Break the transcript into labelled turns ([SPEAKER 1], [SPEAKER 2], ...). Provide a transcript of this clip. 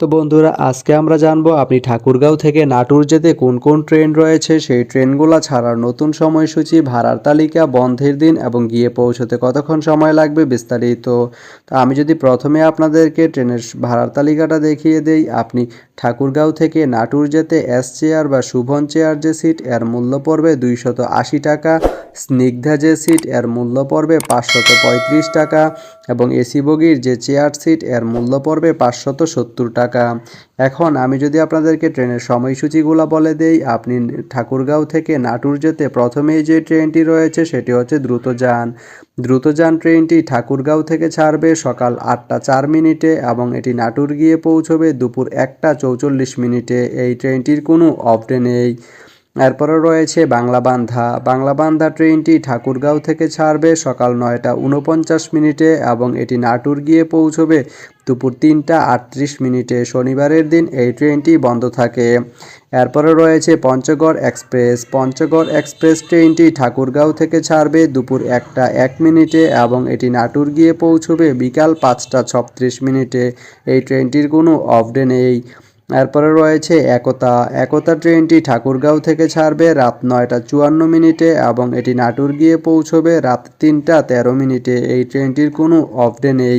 [SPEAKER 1] তো বন্ধুরা, আজকে আমরা জানব আপনি ঠাকুরগাঁও থেকে নাটুর যেতে কোন কোন ট্রেন রয়েছে? সেই ট্রেনগুলো ছাড়ার নতুন সময়সূচি, ভাড়ার তালিকা, বন্ধের দিন এবং গিয়ে পৌঁছতে কতক্ষণ সময় লাগবে বিস্তারিত। তো আমি যদি প্রথমে আপনাদেরকে ট্রেনের ভাড়ার তালিকাটা দেখিয়ে দেই, আপনি ঠাকুরগাঁও থেকে নাটুর যেতে এস চেয়ার বা শুভন চেয়ার যে সিট, এর মূল্য পড়বে দুইশত আশি টাকা। স্নিগ্ধা যে সিট, এর মূল্য পড়বে পাঁচশত পঁয়ত্রিশ টাকা। এবং এসি বগির যে চেয়ার সিট এর মূল্য পড়বে পাঁচশত সত্তর টাকা। এখন আমি যদি আপনাদেরকে ট্রেনের সময়সূচিগুলো বলে দেই, আপনি ঠাকুরগাঁও থেকে নাটোর যেতে প্রথমেই যে ট্রেনটি রয়েছে, সেটি হচ্ছে দ্রুতযান। দ্রুতযান ট্রেনটি ঠাকুরগাঁও থেকে ছাড়বে সকাল আটটা চার মিনিটে এবং এটি নাটুর গিয়ে পৌঁছবে দুপুর একটা চৌচল্লিশ মিনিটে। এই ট্রেনটির কোনো অফডে নেই। এরপরে রয়েছে বাংলাবান্ধা বাংলাবান্ধা ট্রেনটি ঠাকুরগাঁও থেকে ছাড়বে সকাল নয়টা উনপঞ্চাশ মিনিটে এবং এটি নাটোর গিয়ে পৌঁছবে দুপুর তিনটা আটত্রিশ মিনিটে। শনিবারের দিন এই ট্রেনটি বন্ধ থাকে। এরপরে রয়েছে পঞ্চগড় এক্সপ্রেস। পঞ্চগড় এক্সপ্রেস ট্রেনটি ঠাকুরগাঁও থেকে ছাড়বে দুপুর একটা এক মিনিটে এবং এটি নাটোর গিয়ে পৌঁছবে বিকাল পাঁচটা ছত্রিশ মিনিটে। এই ট্রেনটির কোনো অফডে নেই। এরপরে রয়েছে একতা। একতা ট্রেনটি ঠাকুরগাঁও থেকে ছাড়বে রাত নয়টা চুয়ান্ন মিনিটে এবং এটি নাটোর গিয়ে পৌঁছবে রাত তিনটা তেরো মিনিটে। এই ট্রেনটির কোনো অফডে নেই।